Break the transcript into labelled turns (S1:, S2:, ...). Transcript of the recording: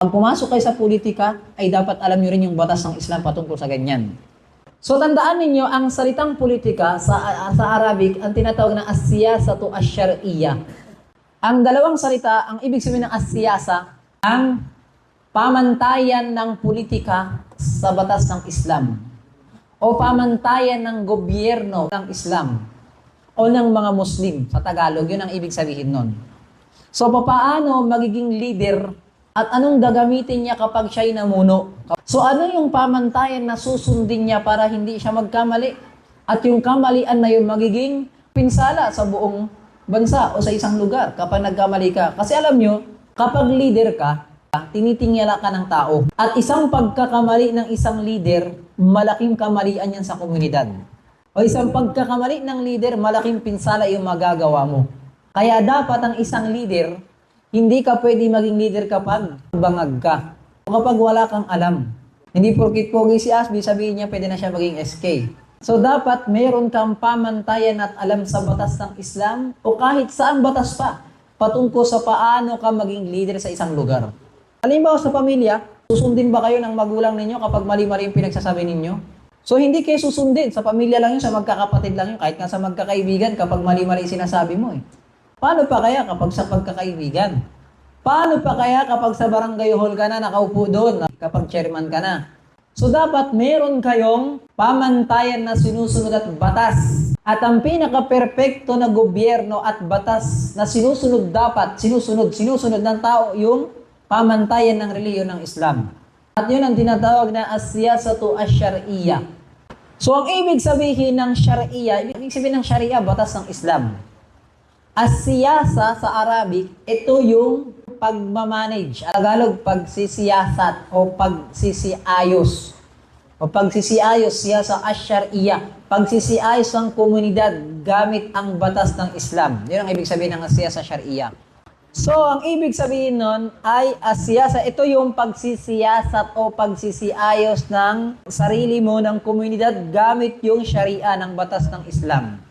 S1: Pag pumasok kayo sa politika, ay dapat alam nyo rin yung batas ng Islam patungkol sa ganyan. So tandaan ninyo, ang salitang politika sa, sa Arabic, ang tinatawag na asiyasa to asyariyya. Ang dalawang salita, ang ibig sabihin ng asiyasa, ang pamantayan ng politika sa batas ng Islam o pamantayan ng gobyerno ng Islam o ng mga Muslim sa Tagalog. Yun ang ibig sabihin nun. So, papaano magiging leader at anong gagamitin niya kapag siya'y namuno? So, ano yung pamantayan na susundin niya para hindi siya magkamali? At yung kamalian na yun magiging pinsala sa buong bansa o sa isang lugar kapag nagkamali ka. Kasi alam nyo, kapag leader ka, tinitingala ka ng tao. At isang pagkakamali ng isang leader, malaking kamalian yan sa komunidad. O isang pagkakamali ng leader, malaking pinsala yung magagawa mo. Kaya dapat ang isang leader, hindi ka pwede maging leader kapag bangag ka. O kapag wala kang alam. Hindi porkit pogi si Asby, sabihin niya pwede na siya maging SK. So dapat mayroon kang pamantayan at alam sa batas ng Islam o kahit saan batas pa patungkol sa paano ka maging leader sa isang lugar. Halimbawa sa pamilya, susundin ba kayo ng magulang ninyo kapag mali-mali yung pinagsasabi ninyo? So hindi kayo susundin. Sa pamilya lang yun, sa magkakapatid lang yun, kahit nga sa magkakaibigan kapag mali-mali sinasabi mo eh. Paano pa kaya kapag sa pagkakaibigan? Paano pa kaya kapag sa barangay hall ka na, nakaupo doon, kapag chairman ka na? So dapat meron kayong pamantayan na sinusunod at batas. At ang pinaka-perpekto na gobyerno at batas na sinusunod dapat, sinusunod, sinusunod ng tao yung pamantayan ng reliyon ng Islam. At yun ang tinatawag na asiyasatu asyariyya. So ang ibig sabihin ng syariya, ibig sabihin ng syariya, batas ng Islam. Asiyasa sa Arabic, ito yung pagmamanage. Tagalog, pagsisiyasat o pagsisiayos. O pagsisiayos, siyasa asyariya. Pagsisiayos ng komunidad gamit ang batas ng Islam. Yun ang ibig sabihin ng asiyasa syariya. So, ang ibig sabihin nun ay asiyasa. Ito yung pagsisiyasat o pagsisiayos ng sarili mo ng komunidad gamit yung sharia ng batas ng Islam.